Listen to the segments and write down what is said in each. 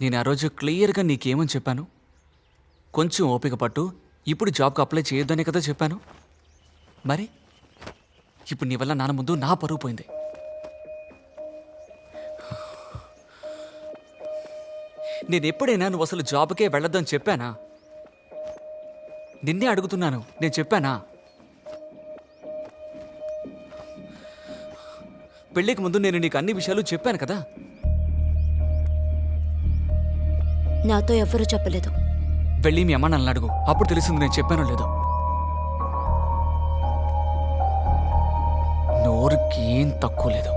నేను ఆ రోజు క్లియర్గా నీకేమని చెప్పాను? కొంచెం ఓపిక పట్టు. ఇప్పుడు జాబ్కి అప్లై చేయొద్దనే కదా చెప్పాను. మరి? ఇప్పుడు నీ వల్ల నాన్న ముందు నా పరువు పోయింది. నేను ఎప్పుడైనా నువ్వు అసలు జాబ్కే వెళ్ళొద్దని చెప్పానా? నిన్నే అడుగుతున్నాను. నేను చెప్పానా? పెళ్ళికి ముందు నేను నీకు అన్ని విషయాలు చెప్పాను కదా? నాతో ఎవ్వరూ చెప్పలేదు. వెళ్ళి మీ అమ్మ నన్ను అడుగు. అప్పుడు తెలిసింది నేను చెప్పానో లేదో. నోరుకి ఏం తక్కువ లేదు.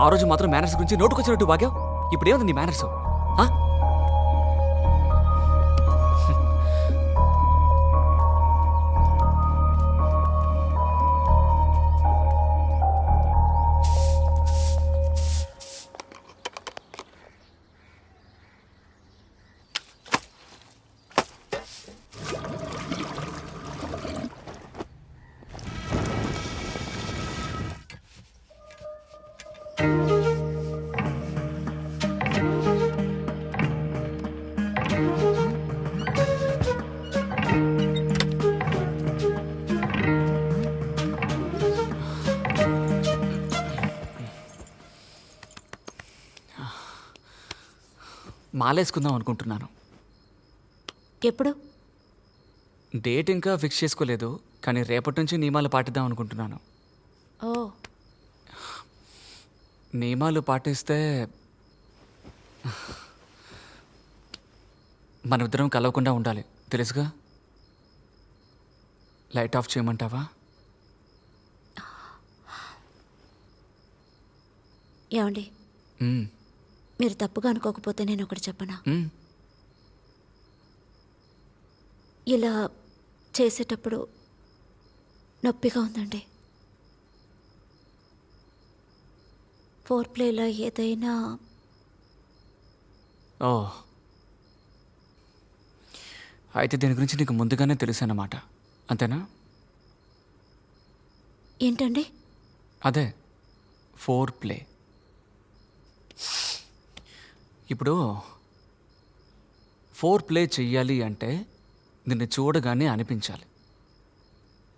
ఆ రోజు మాత్రం మేనర్స్ గురించి నోటుకొచ్చినట్టు బాగావు ఇప్పుడు ఏముంది నీ మేనర్స్ మాలేసుకుందాం అనుకుంటున్నాను. ఎప్పుడు? డేట్ ఇంకా ఫిక్స్ చేసుకోలేదు కానీ రేపటి నుంచి నియమాలు పాటిద్దాం అనుకుంటున్నాను. ఓ. నియమాలు పాటిస్తే మనమిద్దరం కలవకుండా ఉండాలి తెలుసుగా? లైట్ ఆఫ్ చేయమంటావా? ఏమండి? మ్మ్. మీరు తప్పుగా అనుకోకపోతే నేను ఒకటి చెప్పనా. ఇలా చేసేటప్పుడు నొప్పిగా ఉందండి. ఫోర్ ప్లేలో ఏదైనా ఓ. అయితే దీని గురించి నీకు ముందుగానే తెలుసు అన్నమాట అంతేనా? ఏంటండి? అదే ఫోర్ ప్లే. ఇప్పుడు ఫోర్ ప్లే చెయ్యాలి అంటే నిన్ను చూడగానే అనిపించాలి.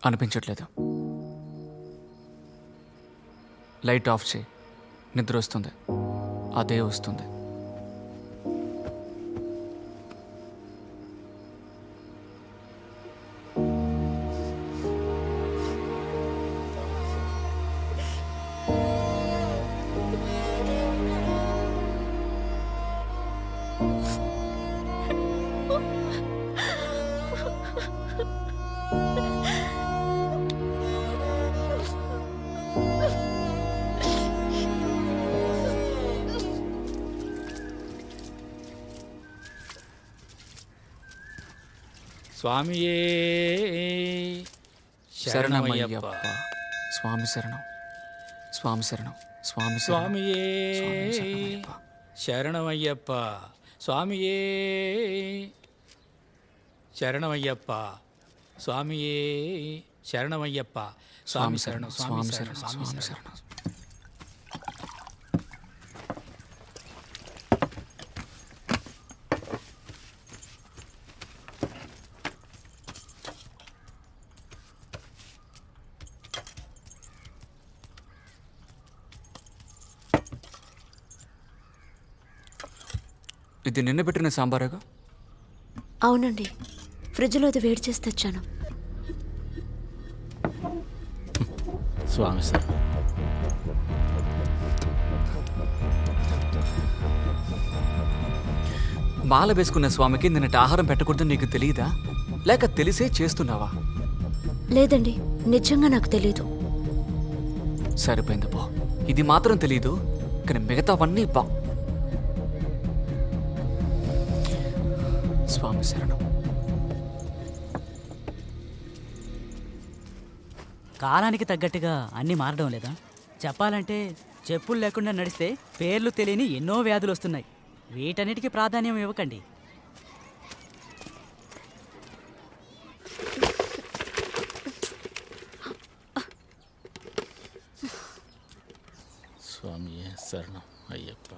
అనిపించట్లేదు. లైట్ ఆఫ్ చేయి. నిద్ర వస్తుంది. అదే వస్తుంది. స్వామియే శరణమయ్యప్ప. స్వామి శరణం. స్వామి శరణం. స్వామి స్వామియే శరణమయ్యప్ప. శరణమయ్యప్ప స్వామియే శరణమయ్యప్ప స్వామియే శరణమయ్యప్ప స్వామి శరణం స్వామి స్వామి శరణం ఇది నిన్న పెట్టిన సాంబారేగా? అవునండి. ఫ్రిడ్జ్లో అది వేడి చేసి తెచ్చాను. స్వామి శరణం మాల వేసుకున్న స్వామికి నిన్నటి ఆహారం పెట్టకూడదని నీకు తెలియదా లేక తెలిసే చేస్తున్నావా? లేదండి నిజంగా నాకు తెలియదు సరిపోయింది పో. ఇది మాత్రం తెలీదు కానీ మిగతావన్నీ బా స్వామి శరణం కాలానికి తగ్గట్టుగా అన్నీ మారడం లేదా? చెప్పాలంటే చెప్పులు లేకుండా నడిస్తే పేర్లు తెలియని ఎన్నో వ్యాధులు వస్తున్నాయి. వీటన్నిటికీ ప్రాధాన్యం ఇవ్వకండి శరణం అయ్యప్ప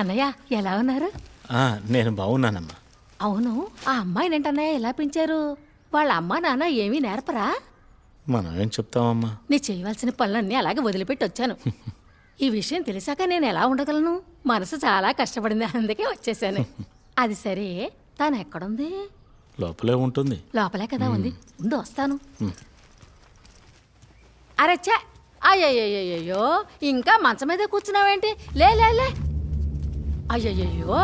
అన్నయ్య ఎలా ఉన్నారు? నేను బాగున్నానమ్మా. అవును ఆ అమ్మాయిని ఏంటన్నయ్య ఎలా పెంచారు? వాళ్ళ అమ్మా నాన్న ఏమీ నేర్పరా? మనం ఏం చెప్తామమ్మా నీ చేయవలసిన పనులన్నీ అలాగే వదిలిపెట్టి వచ్చాను. ఈ విషయం తెలిసాక నేను ఎలా ఉండగలను? మనసు చాలా కష్టపడింది అందుకే వచ్చేసాను. అది సరే తాను ఎక్కడుంది? లోపలే ఉంటుంది. లోపలే కదా ఉంది. ఉండు వస్తాను. అరెచ్చా అయ్యయ్యో ఇంకా మంచం మీద కూర్చున్నావేంటి? లే లే లే! అయ్యయ్యో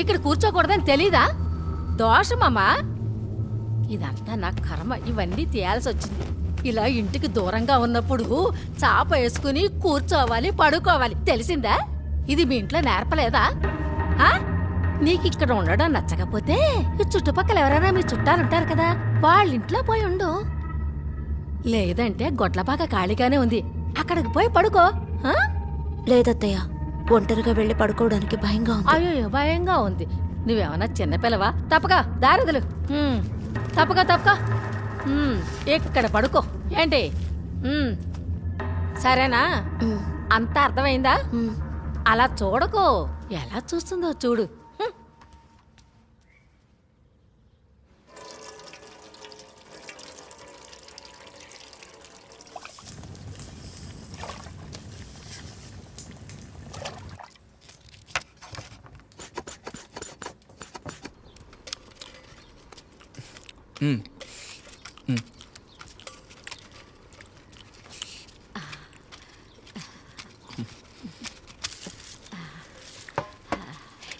ఇక్కడ కూర్చోకూడదని తెలీదా? దోషమమ్మా ఇదంతా నా కర్మ. ఇవన్నీ తీయాల్సి వచ్చింది ఇలా ఇంటికి దూరంగా ఉన్నప్పుడు చాప వేసుకుని కూర్చోవాలి పడుకోవాలి. తెలిసిందా? ఇది మీ ఇంట్లో నేర్పలేదా? నీకు ఇక్కడ ఉండడం నచ్చకపోతే ఈ చుట్టుపక్కల ఎవరైనా మీ చుట్టాలు ఉంటారు కదా వాళ్ళ ఇంట్లో పోయి ఉండు. లేదంటే గొడ్లపాక ఖాళీగానే ఉంది. అక్కడికి పోయి పడుకో. ఆ? లేదత్తయ్య. ఒంటరిగా వెళ్ళి పడుకోవడానికి భయంగా ఉంది. అయ్యో భయంగా ఉంది. నువ్వేమన్నా చిన్నపిల్లవా? తప్పగా దారిదులు. తప్పగా తప్పగా ఉమ్, ఇక్కడ పడుకో. ఏంటి? సరేనా? అంతా అర్థమైందా. అలా చూడకు. ఎలా చూస్తుందో చూడు హ్మ్. మ్మ్. మ్మ్.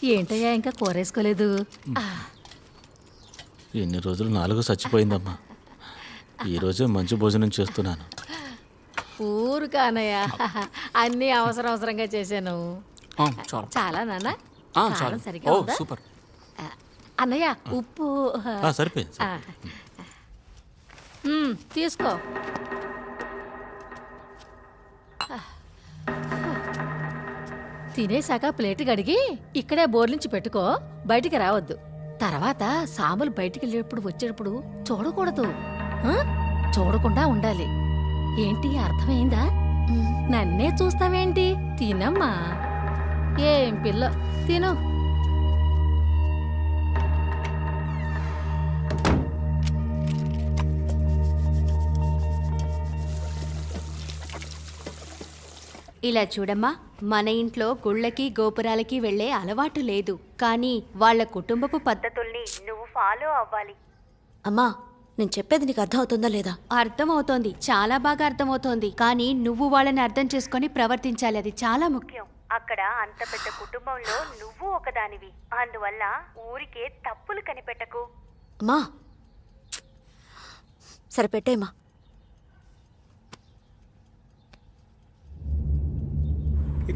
ఏంటయ్యా ఇంకా కూరేసుకోలేదు? ఎన్ని రోజులు నాలుగు చచ్చిపోయిందమ్మా. ఈరోజే మంచి భోజనం చేస్తున్నాను. ఊరు కానయ్యా అన్నీ అవసర అవసరంగా చేశాను. చాలు. నాన్న? సూపర్. అన్నయ్య ఉప్పు ఆ, సరిపోయింది ఆ. మ్మ్, తీసుకో. తినేశాక ప్లేట్ కడిగి ఇక్కడే బోర్లించి పెట్టుకో బయటికి రావద్దు. తర్వాత సాములు బయటికి వెళ్ళేటప్పుడు వచ్చేటప్పుడు చూడకూడదు. ఆ? చూడకుండా ఉండాలి. ఏంటి అర్థమైందా. నన్నే చూస్తావేంటి? తినమ్మా. ఏం పిల్ల తిను. ఇలా చూడమ్మా మన ఇంట్లో గుళ్ళకి గోపురాలకి వెళ్ళే అలవాటు లేదు. కానీ వాళ్ళ కుటుంబపు పద్ధతుల్ని నువ్వు ఫాలో అవ్వాలి. అమ్మా నేను చెప్పేది నీకు అర్థం అవుతుందా లేదా? అర్థమవుతోంది. చాలా బాగా అర్థమవుతోంది. కానీ నువ్వు వాళ్ళని అర్థం చేసుకొని ప్రవర్తించాలి. అది చాలా ముఖ్యం. అక్కడ అంత పెద్ద కుటుంబంలో నువ్వు ఒకదానివి. అందువల్ల ఊరికే తప్పులు కనిపెట్టకు. అమ్మా. సరే పెట్టేమ్మా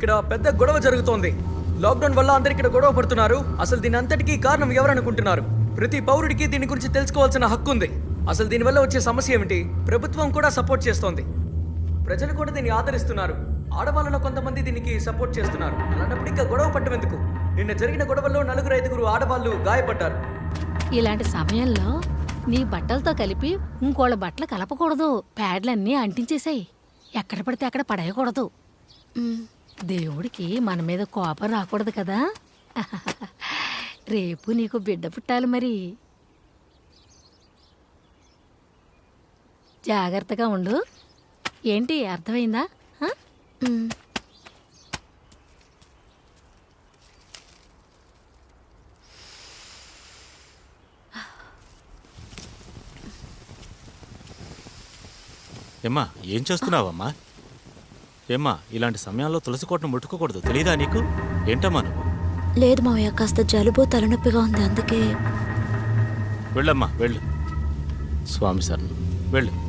ఇక్కడ పెద్ద గొడవ జరుగుతోంది. లాక్డౌన్ వల్ల అందరు ఇక్కడ గొడవ పడుతున్నారు. అసలు దీని అంతటికీ కారణం ఎవరనుకుంటున్నారు? ప్రతి పౌరుడికి దీని గురించి తెలుసుకోవాల్సిన హక్కు ఉంది. అసలు దీనివల్ల వచ్చే సమస్య ఏమిటి? ప్రభుత్వం కూడా సపోర్ట్ చేస్తోంది. ప్రజలు కూడా దీన్ని ఆదరిస్తున్నారు. ఆడవాళ్ళలో కొంతమంది దీనికి సపోర్ట్ చేస్తున్నారు. అలాంటప్పుడు ఇంకా గొడవ పట్టం ఎందుకు నిన్న జరిగిన గొడవల్లో నలుగురు ఐదుగురు ఆడవాళ్ళు గాయపడ్డారు. ఇలాంటి సమయంలో నీ బట్టలతో కలిపి ఇంకోళ్ళ బట్టలు కలపకూడదు. ప్యాడ్లన్నీ అంటించేసాయి. ఎక్కడ పడితే అక్కడ పడేయకూడదు. దేవుడికి మన మీద కోపం రాకూడదు కదా? రేపు నీకు బిడ్డ పుట్టాలి మరి. జాగ్రత్తగా ఉండు. ఏంటి అర్థమైందా? ఏమ్మా ఏం చేస్తున్నావమ్మా? ఏమ్మా ఇలాంటి సమయాల్లో తులసి కోటను ముట్టుకోకూడదు. తెలీదా నీకు? ఏంటమ్మా నువ్వు? లేదు మావయ్య కాస్త జలుబు తలనొప్పిగా ఉంది అందుకే. వెళ్ళమ్మా వెళ్ళు. స్వామి సార్ వెళ్ళు.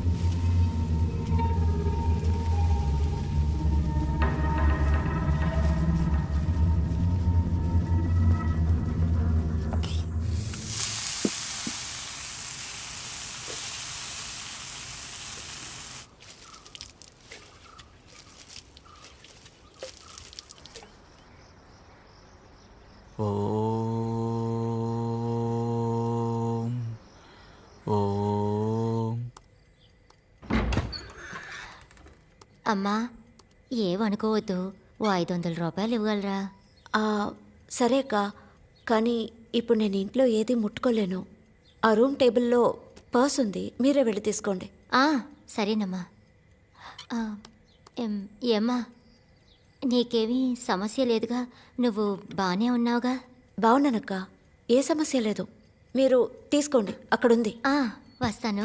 అమ్మా ఏమనుకోవద్దు ఓ ఐదు వందల రూపాయలు ఇవ్వగలరా? సరే అక్క. కానీ ఇప్పుడు నేను ఇంట్లో ఏది ముట్టుకోలేను. ఆ రూమ్ టేబుల్లో పర్స్ ఉంది మీరే వెళ్ళి తీసుకోండి. సరేనమ్మా. ఏమ్మా నీకేమీ సమస్య లేదుగా? నువ్వు బాగానే ఉన్నావుగా? బాగున్నానక్క ఏ సమస్య లేదు. మీరు తీసుకోండి అక్కడుంది. వస్తాను.